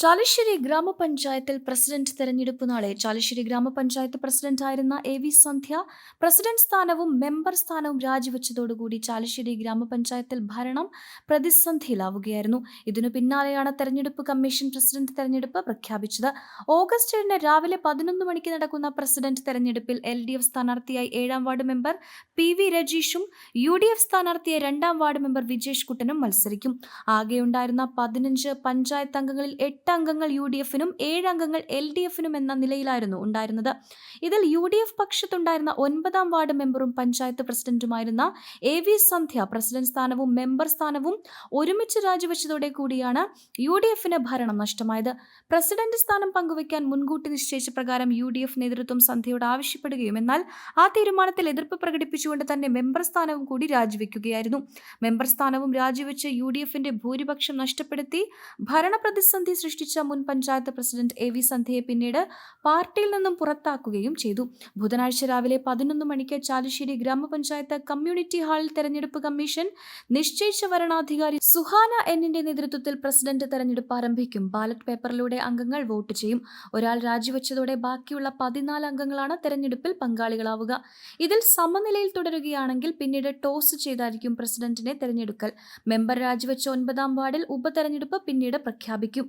ചാലിശ്ശേരി ഗ്രാമപഞ്ചായത്തിൽ പ്രസിഡന്റ് തെരഞ്ഞെടുപ്പ് നാളെ. ചാലശ്ശേരി ഗ്രാമപഞ്ചായത്ത് പ്രസിഡന്റായിരുന്ന എ വി സന്ധ്യ പ്രസിഡന്റ് സ്ഥാനവും മെമ്പർ സ്ഥാനവും രാജിവെച്ചതോടുകൂടി ചാലശ്ശേരി ഗ്രാമപഞ്ചായത്തിൽ ഭരണം പ്രതിസന്ധിയിലാവുകയായിരുന്നു. ഇതിനു പിന്നാലെയാണ് തെരഞ്ഞെടുപ്പ് കമ്മീഷൻ പ്രസിഡന്റ് തെരഞ്ഞെടുപ്പ് പ്രഖ്യാപിച്ചത്. ഓഗസ്റ്റ് ഏഴിന് രാവിലെ പതിനൊന്ന് മണിക്ക് നടക്കുന്ന പ്രസിഡന്റ് തെരഞ്ഞെടുപ്പിൽ എൽ ഡി എഫ് സ്ഥാനാർത്ഥിയായി ഏഴാം വാർഡ് മെമ്പർ പി വി രജീഷും യു ഡി എഫ് സ്ഥാനാർത്ഥിയായി രണ്ടാം വാർഡ് മെമ്പർ വിജേഷ് കുട്ടനും മത്സരിക്കും. ആകെയുണ്ടായിരുന്ന പതിനഞ്ച് പഞ്ചായത്ത് അംഗങ്ങളിൽ എട്ട് അംഗങ്ങൾ യു ഡി എഫിനും ഏഴ് അംഗങ്ങൾ എൽ ഡി എഫിനും എന്ന നിലയിലായിരുന്നു ഉണ്ടായിരുന്നത്. ഇതിൽ യു ഡി എഫ് പക്ഷത്തുണ്ടായിരുന്ന ഒൻപതാം വാർഡ് മെമ്പറും പഞ്ചായത്ത് പ്രസിഡന്റുമായിരുന്ന എ വി സന്ധ്യ പ്രസിഡന്റ് സ്ഥാനവും മെമ്പർ സ്ഥാനവും ഒരുമിച്ച് രാജിവെച്ചതോടെ കൂടിയാണ് യു ഡി എഫിന് ഭരണം നഷ്ടമായത്. പ്രസിഡന്റ് സ്ഥാനം പങ്കുവയ്ക്കാൻ മുൻകൂട്ടി നിശ്ചയിച്ച പ്രകാരം യു ഡി എഫ് നേതൃത്വം സന്ധ്യയോട് ആവശ്യപ്പെടുകയും എന്നാൽ ആ തീരുമാനത്തിൽ എതിർപ്പ് പ്രകടിപ്പിച്ചുകൊണ്ട് തന്നെ മെമ്പർ സ്ഥാനവും കൂടി രാജിവെക്കുകയായിരുന്നു. മെമ്പർ സ്ഥാനവും രാജിവെച്ച് യു ഡി എഫിന്റെ ഭൂരിപക്ഷം നഷ്ടപ്പെടുത്തി ഭരണപ്രതിസന്ധി സൃഷ്ടിച്ച മുൻ പഞ്ചായത്ത് പ്രസിഡന്റ് എ വി സന്ധ്യയെ പിന്നീട് പാർട്ടിയിൽ നിന്നും പുറത്താക്കുകയും ചെയ്തു. ബുധനാഴ്ച രാവിലെ പതിനൊന്ന് മണിക്ക് ചാലുശ്ശേരി ഗ്രാമപഞ്ചായത്ത് കമ്മ്യൂണിറ്റി ഹാളിൽ തെരഞ്ഞെടുപ്പ് കമ്മീഷൻ നിശ്ചയിച്ച വരണാധികാരി സുഹാന എന്നിന്റെ നേതൃത്വത്തിൽ പ്രസിഡന്റ് തെരഞ്ഞെടുപ്പ് ആരംഭിക്കും. ബാലറ്റ് പേപ്പറിലൂടെ അംഗങ്ങൾ വോട്ട് ചെയ്യും. ഒരാൾ രാജിവെച്ചതോടെ ബാക്കിയുള്ള പതിനാല് അംഗങ്ങളാണ് തെരഞ്ഞെടുപ്പിൽ പങ്കാളികളാവുക. ഇതിൽ സമനിലയിൽ തുടരുകയാണെങ്കിൽ പിന്നീട് ടോസ് ചെയ്തായിരിക്കും പ്രസിഡന്റിനെ തെരഞ്ഞെടുക്കൽ. മെമ്പർ രാജിവെച്ച ഒൻപതാം വാർഡിൽ ഉപതെരഞ്ഞെടുപ്പ് പിന്നീട് പ്രഖ്യാപിക്കും.